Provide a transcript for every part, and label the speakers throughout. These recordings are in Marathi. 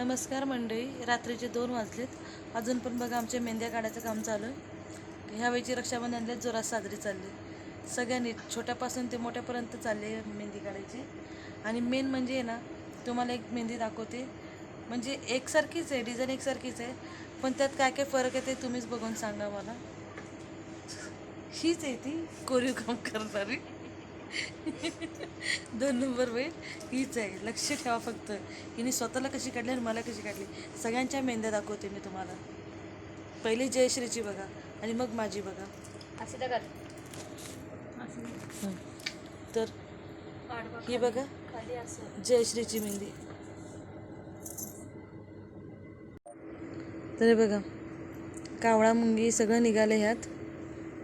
Speaker 1: नमस्कार मंडळी रात्रीचे दोन वाजलेत. अजून पण बघा आमच्या मेंद्या काढायचं काम चालू आहे. ह्या वेळची रक्षाबंधन जोरात साजरी चालली सगळ्यांनी छोट्यापासून ते मोठ्यापर्यंत चालले मेहंदी काढायची. आणि मेन म्हणजे आहे ना तुम्हाला एक मेहंदी दाखवते. म्हणजे एकसारखीच आहे डिझाईन एकसारखीच आहे. पण त्यात काय काय फरक आहे ते तुम्हीच बघून सांगा मला. हीच आहे ती कोरीव काम करणारी. दोन नंबर वेळ हीच आहे. लक्ष ठेवा फक्त. हिने स्वतःला कशी काढली आणि मला कशी काढली? सगळ्यांच्या मेंद्या दाखवते मी तुम्हाला. पहिले जयश्रीची बघा आणि मग माझी बघा.
Speaker 2: असे तर
Speaker 1: हं. तर ही बघा.
Speaker 2: खाली असं
Speaker 1: जयश्रीची मेहंदी. तर बघा. कावळा मुंगी सगळं निघालं ह्यात.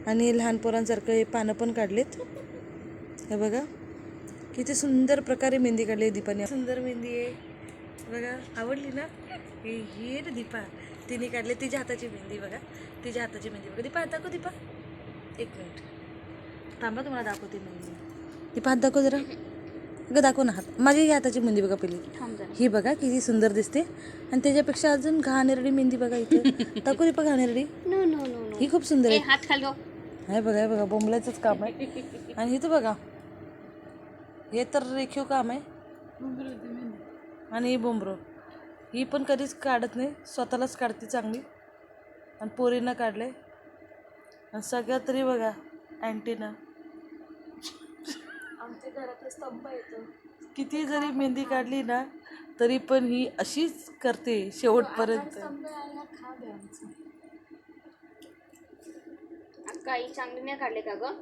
Speaker 1: आणि लहान पोरांसारखं हे पानं पण काढलेत. हे बघा. किती सुंदर प्रकारे मेहंदी काढली आहे दीपाने सुंदर मेहंदी आहे. बघा आवडली ना? हे ही ना दीपा. तिने काढले तिच्या हाताची मेहंदी बघा. तिच्या हाताची मेहंदी बघा. दीपा दाखव दीपा. एक मिनिट. थांबा तुम्हाला दाखवते मेहंदी. दीपा हात दाखव जरा. अगं दाखव ना हात. माझी हाताची मेहंदी बघा पहिली. ही बघा किती सुंदर दिसते. आणि त्याच्यापेक्षा अजून घाणेरडी मेहंदी बघा इथे. दाखव दीपा घाणेरडी. ही खूप सुंदर आहे.
Speaker 2: हात.
Speaker 1: हे बघा हे बघा बोंबलायचंच काम आहे. आणि इथं बघा हे तर रेखीव काम आहे. आणि ही बोंबरो. ही पण कधीच काढत नाही स्वतःलाच काढते चांगली. आणि पोरींना काढले आणि सगळ्यात तरी बघा अँटीना.
Speaker 2: आमच्या घरातले स्तंभ येतो
Speaker 1: किती जरी मेहंदी काढली ना तरी पण ही अशीच करते शेवटपर्यंत
Speaker 2: स्तंभ आहे हा खाब आहे आमचा काही चांगली नाही काढले का ग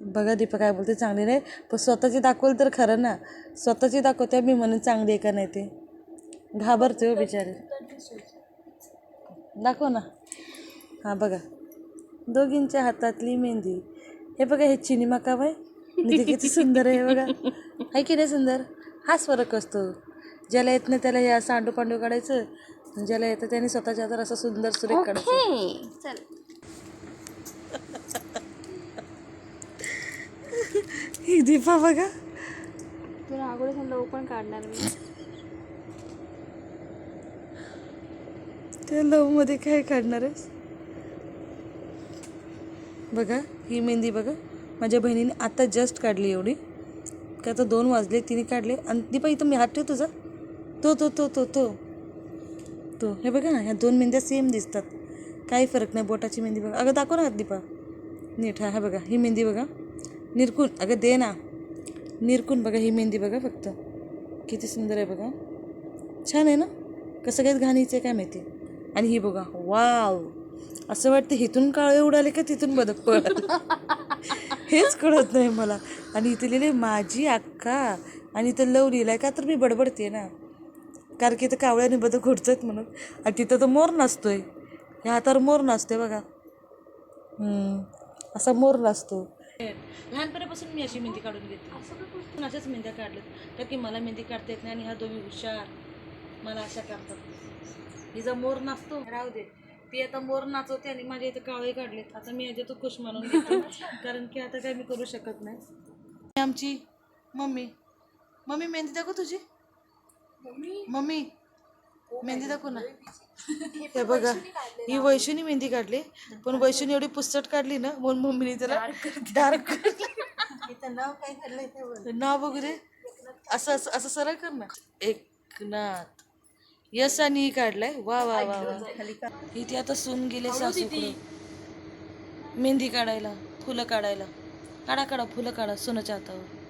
Speaker 1: बघा दीपा काय बोलते चांगली नाही. पण स्वतःची दाखवली तर खरं ना. स्वतःची दाखवते मी म्हणून चांगली आहे का नाही ते. घाबरते हो बिचारे. दाखव ना. हां बघा. दोघींच्या हातातली मेहंदी. हे बघा हे चिनी आहे आणि ते किती सुंदर आहे बघा. आहे की नाही सुंदर? हाच फरक असतो. ज्याला येत नाही त्याला हे सांडू पांडू काढायचं. ज्याला येतं त्याने स्वतःच्या हातात असं सुंदर सुरेख काढायचं.
Speaker 2: चल.
Speaker 1: ही दीपा बघा.
Speaker 2: तुला अगोदर लव पण काढणार मी.
Speaker 1: त्या लवमध्ये काय काढणार आहेस? बघा ही मेहंदी बघा. माझ्या बहिणीने आता जस्ट काढली एवढी. का आता दोन वाजले तिने काढले. आणि दीपा इथं मी हात ठेव तुझा तो तो तो तो तो. तो. हे बघा ह्या दोन मेहंद्या सेम दिसतात. काही फरक नाही बोटाची मेहंदी बघा. अगं दाखव ना हात दीपा. नीट हा हा बघा. ही मेहंदी बघा. निरकून अगं दे ना. निरकून बघा ही मेहंदी बघा फक्त. किती सुंदर आहे बघा. छान आहे ना? कसं काय घाणीचं आहे काय माहिती? आणि ही बघा वाव. असं वाटतं हिथून काळे उडाले का तिथून बदक पळाले हेच कळत नाही मला. आणि इथे लिहिले माझी अक्का. आणि इथं लव लिहिलाय का तर मी बडबडते ना. कारण की इथं कावळ्याने बदक उडतात म्हणून. आणि तिथं तर मोर नाचतोय. ह्या हातावर मोर नाचतोय बघा. असा मोर नाचतो. लहानपणापासून मी अशी मेहंदी काढून घेते. पण अशाच मेहंद्या काढल्यात. कारण की मला मेहंदी काढता येत नाही आणि ह्या दोघी हुशार. मला अशा काढतात हिचा मोर नाचतो. राहू दे. ती आता मोर नाचवते आणि माझ्या इथं कावळे काढलेत. आता मी याच्या तो खुश मानून घेते. कारण की आता काय मी करू शकत नाही. आमची मम्मी. मम्मी मेहंदी दाखव तुझी. मम्मी. मेहंदी दाखव ना. हे बघा ही वैशूनी मेहंदी काढली. पण वैशूनी एवढी पुस्तट काढली ना म्हणून मम्मीने त्याला डार्क नाव वगैरे? असं असं असं सरळ कर ना. एकनाथ. यस आणि ही काढलाय. वा वा वा वा. इथे आता सून गेले सासूकडे मेहंदी काढायला फुलं काढायला. काढा काढा फुलं काढा सोनाच्या हातावर.